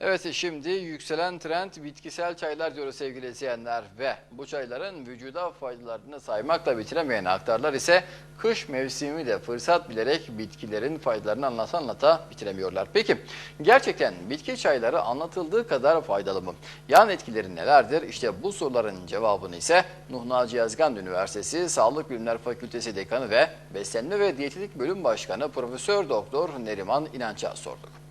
Evet şimdi yükselen trend bitkisel çaylar diyoruz sevgili izleyenler ve bu çayların vücuda faydalarını saymakla bitiremeyen aktarlar ise kış mevsimi de fırsat bilerek bitkilerin faydalarını anlata anlata bitiremiyorlar. Peki gerçekten bitki çayları anlatıldığı kadar faydalı mı? Yan etkileri nelerdir? İşte bu soruların cevabını ise Nuh Naci Yazgan Üniversitesi Sağlık Bilimler Fakültesi Dekanı ve Beslenme ve Diyetetik Bölüm Başkanı Profesör Doktor Neriman İnanç'a sorduk.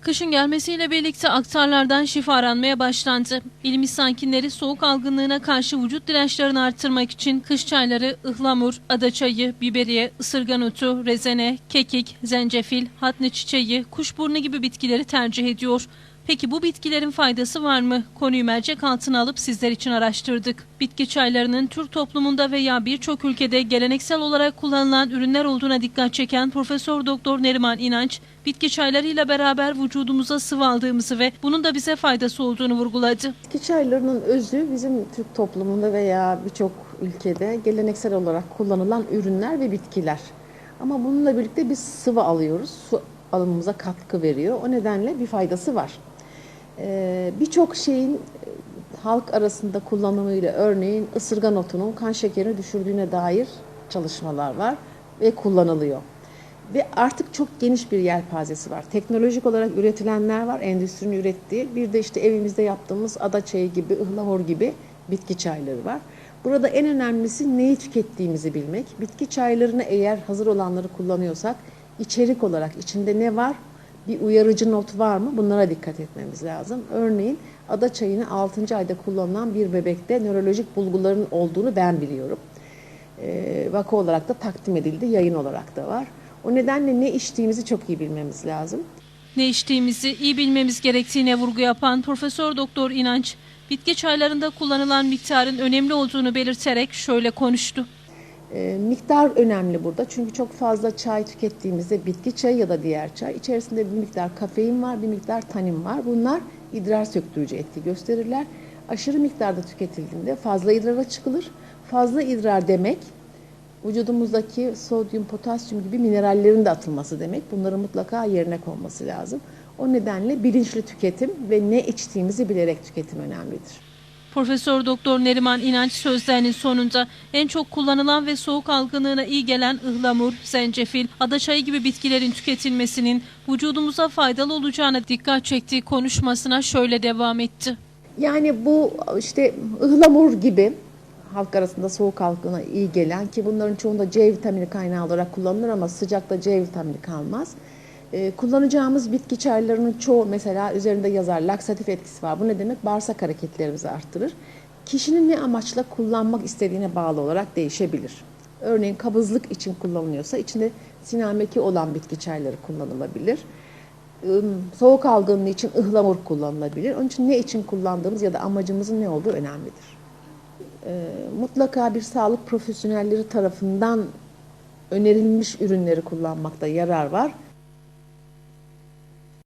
Kışın gelmesiyle birlikte aktarlardan şifa aranmaya başlandı. İlmi sakinleri soğuk algınlığına karşı vücut dirençlerini artırmak için kış çayları ıhlamur, adaçayı, biberiye, ısırgan otu, rezene, kekik, zencefil, hatni çiçeği, kuşburnu gibi bitkileri tercih ediyor. Peki bu bitkilerin faydası var mı? Konuyu mercek altına alıp sizler için araştırdık. Bitki çaylarının Türk toplumunda veya birçok ülkede geleneksel olarak kullanılan ürünler olduğuna dikkat çeken Profesör Doktor Neriman İnanç, bitki çaylarıyla beraber vücudumuza sıvı aldığımızı ve bunun da bize faydası olduğunu vurguladı. Bitki çaylarının özü bizim Türk toplumunda veya birçok ülkede geleneksel olarak kullanılan ürünler ve bitkiler. Ama bununla birlikte biz sıvı alıyoruz. Su alımımıza katkı veriyor. O nedenle bir faydası var. Ee, birçok şeyin e, halk arasında kullanımıyla örneğin ısırgan otunun kan şekerini düşürdüğüne dair çalışmalar var ve kullanılıyor. Ve artık çok geniş bir yelpazesi var. Teknolojik olarak üretilenler var, endüstrinin ürettiği. Bir de işte evimizde yaptığımız ada çayı gibi, ıhlamur gibi bitki çayları var. Burada en önemlisi neyi tükettiğimizi bilmek. Bitki çaylarını eğer hazır olanları kullanıyorsak içerik olarak içinde ne var, bir uyarıcı not var mı bunlara dikkat etmemiz lazım. Örneğin ada çayını 6. ayda kullanılan bir bebekte nörolojik bulguların olduğunu ben biliyorum. Ee, vaka olarak da takdim edildi, yayın olarak da var. O nedenle ne içtiğimizi çok iyi bilmemiz lazım. Ne içtiğimizi iyi bilmemiz gerektiğine vurgu yapan Profesör Doktor İnanç, bitki çaylarında kullanılan miktarın önemli olduğunu belirterek şöyle konuştu. E, miktar önemli burada çünkü çok fazla çay tükettiğimizde bitki çayı ya da diğer çay içerisinde bir miktar kafein var, bir miktar tanin var. Bunlar idrar söktürücü etki gösterirler. Aşırı miktarda tüketildiğinde fazla idrara çıkılır. Fazla idrar demek vücudumuzdaki sodyum, potasyum gibi minerallerin de atılması demek. Bunların mutlaka yerine konması lazım. O nedenle bilinçli tüketim ve ne içtiğimizi bilerek tüketim önemlidir. Profesör Doktor Neriman İnanç sözlerinin sonunda en çok kullanılan ve soğuk algınlığına iyi gelen ıhlamur, zencefil, adaçayı gibi bitkilerin tüketilmesinin vücudumuza faydalı olacağına dikkat çektiği konuşmasına şöyle devam etti. Yani bu işte ıhlamur gibi halk arasında soğuk algına iyi gelen ki bunların çoğunda C vitamini kaynağı olarak kullanılır ama sıcakta C vitamini kalmaz. Ee, kullanacağımız bitki çaylarının çoğu mesela üzerinde yazar laksatif etkisi var. Bu ne demek? Bağırsak hareketlerimizi arttırır. Kişinin ne amaçla kullanmak istediğine bağlı olarak değişebilir. Örneğin kabızlık için kullanılıyorsa içinde sinameki olan bitki çayları kullanılabilir. Soğuk algınlığı için ıhlamur kullanılabilir. Onun için ne için kullandığımız ya da amacımızın ne olduğu önemlidir. Ee, mutlaka bir sağlık profesyonelleri tarafından önerilmiş ürünleri kullanmakta yarar var.